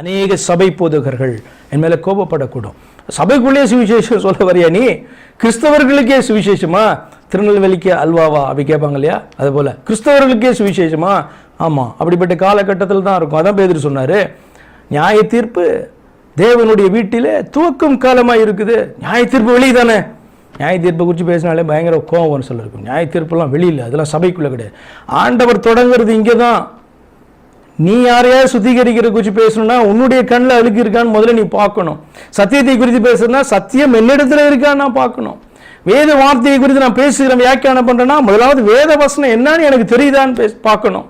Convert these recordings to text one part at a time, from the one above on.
அநேக சபை போதகர்கள் என் மேலே கோபப்படக்கூடும். சபைக்குள்ளே சுவிசேஷம் சொல்ல வரையா நீ? கிறிஸ்தவர்களுக்கே சுவிசேஷமா? திருநெல்வேலிக்கு அல்வாவா அப்படி கேட்பாங்க இல்லையா? அது போல கிறிஸ்தவர்களுக்கே சுவிசேஷமா? ஆமாம் அப்படிப்பட்ட காலகட்டத்தில் தான் இருக்கும். அதான் பேதர் சொன்னார். நியாய தீர்ப்பு தேவனுடைய வீட்டிலே துவக்கும் காலமாக இருக்குது. நியாய தீர்ப்பு வெளியே தானே. நியாய தீர்ப்பை குறித்து பேசினாலே பயங்கர கோபம்னு சொல்லியிருக்கும் நியாய தீர்ப்புலாம் வெளியில் அதெல்லாம் சபைக்குள்ளே கிடையாது. ஆண்டவர் தொடங்குறது இங்கே தான் நீ யாரையாவது சுத்திகரிக்கிற குறித்து பேசணும்னா உன்னுடைய கண்ணில் அழுக்கு இருக்கான்னு முதல்ல நீ பார்க்கணும். சத்தியத்தை குறித்து பேசுறதுனா சத்தியம் என்னிடத்துல இருக்கான்னு நான் பார்க்கணும். வேத வார்த்தையை குறித்து நான் பேசுகிறேன் வியாக்கியானம் பண்றேன்னா முதலாவது வேத வசனம் என்னன்னு எனக்கு தெரியுதான்னு பேச பார்க்கணும்.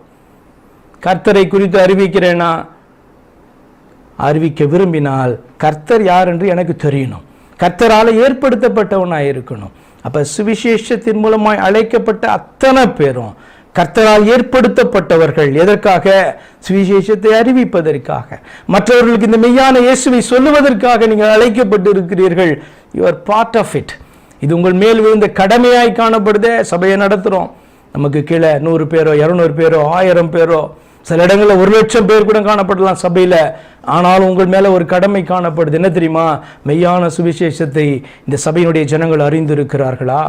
கர்த்தரை குறித்து அறிவிக்கிறேனா அறிவிக்க விரும்பினால் கர்த்தர் யார் என்று எனக்கு தெரியணும். கர்த்தரால் ஏற்படுத்தப்பட்டவனாக இருக்கணும் அப்போ சுவிசேஷத்தின் மூலமாய் அழைக்கப்பட்ட அத்தனை பேரும் கர்த்தரால் ஏற்படுத்தப்பட்டவர்கள் எதற்காக? சுவிசேஷத்தை அறிவிப்பதற்காக. மற்றவர்களுக்கு இந்த மெய்யான இயேசுவை சொல்லுவதற்காக நீங்கள் அழைக்கப்பட்டு இருக்கிறீர்கள் you are part of it இது உங்கள் மேல் விழுந்த கடமையாய் காணப்படுதே. சபையை நடத்துகிறோம் நமக்கு கீழே நூறு பேரோ இரநூறு பேரோ ஆயிரம் பேரோ சில இடங்களில் ஒரு லட்சம் பேர் கூட காணப்படலாம் சபையில். ஆனாலும் உங்கள் மேலே ஒரு கடமை காணப்படுது. என்ன தெரியுமா? மெய்யான சுவிசேஷத்தை இந்த சபையினுடைய ஜனங்கள் அறிந்திருக்கிறார்களா?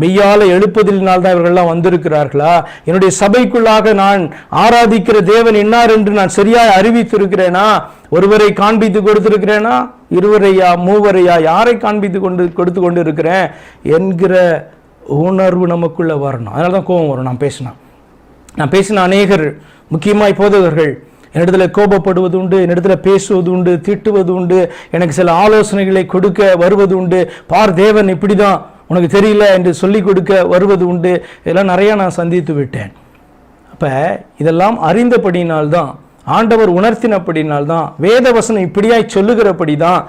மெய்யால எழுப்பதினால்தான் இவர்கள்லாம் வந்திருக்கிறார்களா? என்னுடைய சபைக்குள்ளாக நான் ஆராதிக்கிற தேவன் என்னார் என்று நான் சரியாய் அறிவித்திருக்கிறேனா? ஒருவரை காண்பித்து கொடுத்திருக்கிறேனா? இருவரையா மூவரையா யாரை காண்பித்து கொண்டு கொடுத்து கொண்டு இருக்கிறேன் என்கிற உணர்வு நமக்குள்ளே வரணும். அதனால தான் கோபம் வரும். நான் பேசினா. நான் பேசின அநேகர் முக்கியமாய் போதவர்கள் என்னிடத்துல கோபப்படுவது உண்டு என்னிடத்துல பேசுவது உண்டு திட்டுவது உண்டு எனக்கு சில ஆலோசனைகளை கொடுக்க வருவது உண்டு. பார் தேவன் இப்படிதான் உனக்கு தெரியல என்று சொல்லிக் கொடுக்க வருவது உண்டு. இதெல்லாம் நிறையா நான் சந்தித்து விட்டேன். அப்போ இதெல்லாம் அறிந்தபடினால்தான் ஆண்டவர் உணர்த்தினபடினால்தான் வேத வசனம் இப்படியாய் சொல்லுகிறபடி தான்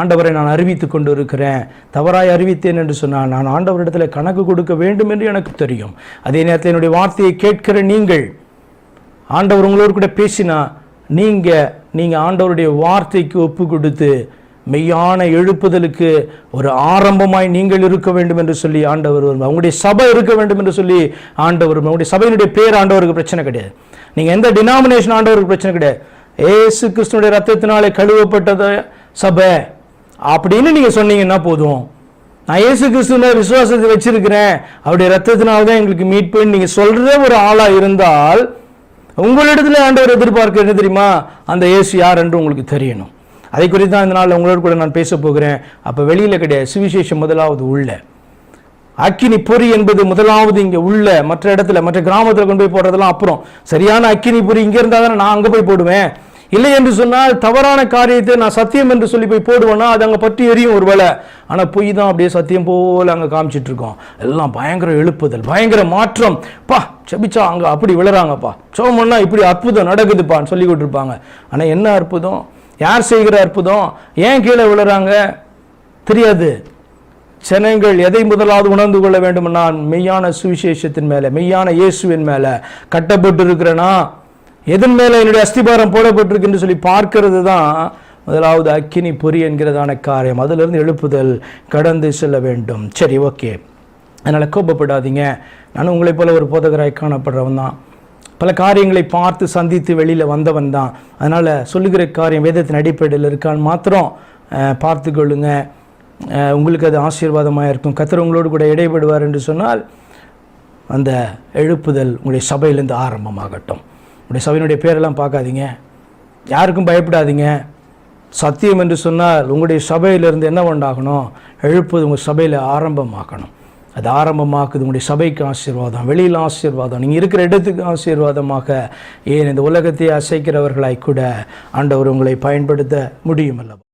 ஆண்டவரை நான் அறிவித்து கொண்டு இருக்கிறேன் தவறாய் அறிவித்தேன் என்று சொன்னால் நான் ஆண்டவரிடத்தில் கணக்கு கொடுக்க வேண்டும் என்று எனக்கு தெரியும். அதே நேரத்தில் என்னுடைய வார்த்தையை கேட்கிற நீங்கள் ஆண்டவர் உங்களோடு கூட பேசினா நீங்கள் நீங்கள் ஆண்டவருடைய வார்த்தைக்கு ஒப்பு கொடுத்து மெய்யான எழுப்புதலுக்கு ஒரு ஆரம்பமாய் நீங்கள் இருக்க வேண்டும் என்று சொல்லி ஆண்டவர் அவங்களுடைய சபை இருக்க வேண்டும் என்று சொல்லி ஆண்டவர் அவங்களுடைய சபையினுடைய பேர் ஆண்டவருக்கு பிரச்சனை கிடையாது. நீங்கள் எந்த டினாமினேஷன் ஆண்டவருக்கு பிரச்சனை கிடையாது. ஏசு கிறிஸ்துனுடைய ரத்தத்தினாலே கழுவப்பட்டது சபை. அப்படின்னு நீங்கள் சொன்னீங்கன்னா போதும். நான் இயேசு கிறிஸ்துவ விசுவாசத்தை வச்சிருக்கிறேன். அவருடைய ரத்தத்தினால தான் எங்களுக்கு மீட் பண்ணி நீங்கள் சொல்கிற ஒரு ஆளாக இருந்தால் உங்களிடத்துல ஆண்டவர் எதிர்பார்க்க என்ன தெரியுமா? அந்த இயேசு யார் என்று உங்களுக்கு தெரியணும். அதை குறித்து தான் இந்த நாளில் உங்களோட கூட நான் பேச போகிறேன். அப்போ வெளியில் கிடையாது. சுவிசேஷம் முதலாவது உள்ள. அக்கினி பொறி என்பது முதலாவது இங்கே உள்ள. மற்ற இடத்துல மற்ற கிராமத்தில் கொண்டு போய் போடுறதெல்லாம் அப்புறம். சரியான அக்கினி பொறி இங்கே இருந்தால் தானே நான் அங்கே போய் போடுவேன். இல்லை என்று சொன்னால் தவறான காரியத்தை நான் சத்தியம் என்று சொல்லி போய் போடுவேன்னா அது அங்கே பற்றி எரியும் ஒரு வேலை ஆனால் பொய் தான் அப்படியே சத்தியம் போல் அங்கே காமிச்சிட்டு இருக்கோம். எல்லாம் பயங்கர எழுப்புதல் பயங்கர மாற்றம். பா செபிச்சா அங்கே அப்படி விழுறாங்கப்பா. சோமன்னா இப்படி அற்புதம் நடக்குதுப்பான்னு சொல்லி கொடுத்துருப்பாங்க ஆனால் என்ன அற்புதம்? யார் செய்கிற அற்புதம்? ஏன் கீழே விழுறாங்க? தெரியாது. ஜனங்கள் எதை முதலாவது உணர்ந்து கொள்ள வேண்டும் நான் மெய்யான சுவிசேஷத்தின் மேலே மெய்யான இயேசுவின் மேலே கட்டப்பட்டுருக்கிறேனா? எதன் மேலே என்னுடைய அஸ்திபாரம் போடப்பட்டிருக்குன்னு சொல்லி பார்க்கிறது தான் முதலாவது அக்கினி பொறி என்கிறதான காரியம். அதிலிருந்து எழுப்புதல் கடந்து செல்ல வேண்டும். சரி ஓகே. அதனால் கோபப்படாதீங்க. நானும் உங்களைப் போல ஒரு போதகராய் காணப்படுறவன் தான். பல காரியங்களை பார்த்து சந்தித்து வெளியில் வந்தவன் தான். அதனால் சொல்லுகிற காரியம் வேதத்தின் அடிப்படையில் இருக்கான்னு மாத்திரம் அஹ், பார்த்து கொள்ளுங்க. உங்களுக்கு அது ஆசீர்வாதமாக இருக்கும். கத்திர உங்களோடு கூட இடைபடுவார் என்று சொன்னால் அந்த எழுப்புதல் உங்களுடைய சபையிலேருந்து ஆரம்பமாகட்டும். உங்களுடைய சபையினுடைய பேரெல்லாம் பார்க்காதீங்க. யாருக்கும் பயப்படாதீங்க. சத்தியம் என்று சொன்னால் உங்களுடைய சபையிலிருந்து என்ன உண்டாகணும்? எழுப்புது உங்கள் சபையில் ஆரம்பமாக்கணும் அது ஆரம்பமாக்குது. உங்களுடைய சபைக்கு ஆசீர்வாதம் வெளியில் ஆசீர்வாதம் நீங்கள் இருக்கிற இடத்துக்கு ஆசீர்வாதமாக ஏன் இந்த உலகத்தை அசைக்கிறவர்களாய் கூட ஆண்டவர் உங்களை பயன்படுத்த முடியும் அல்லவா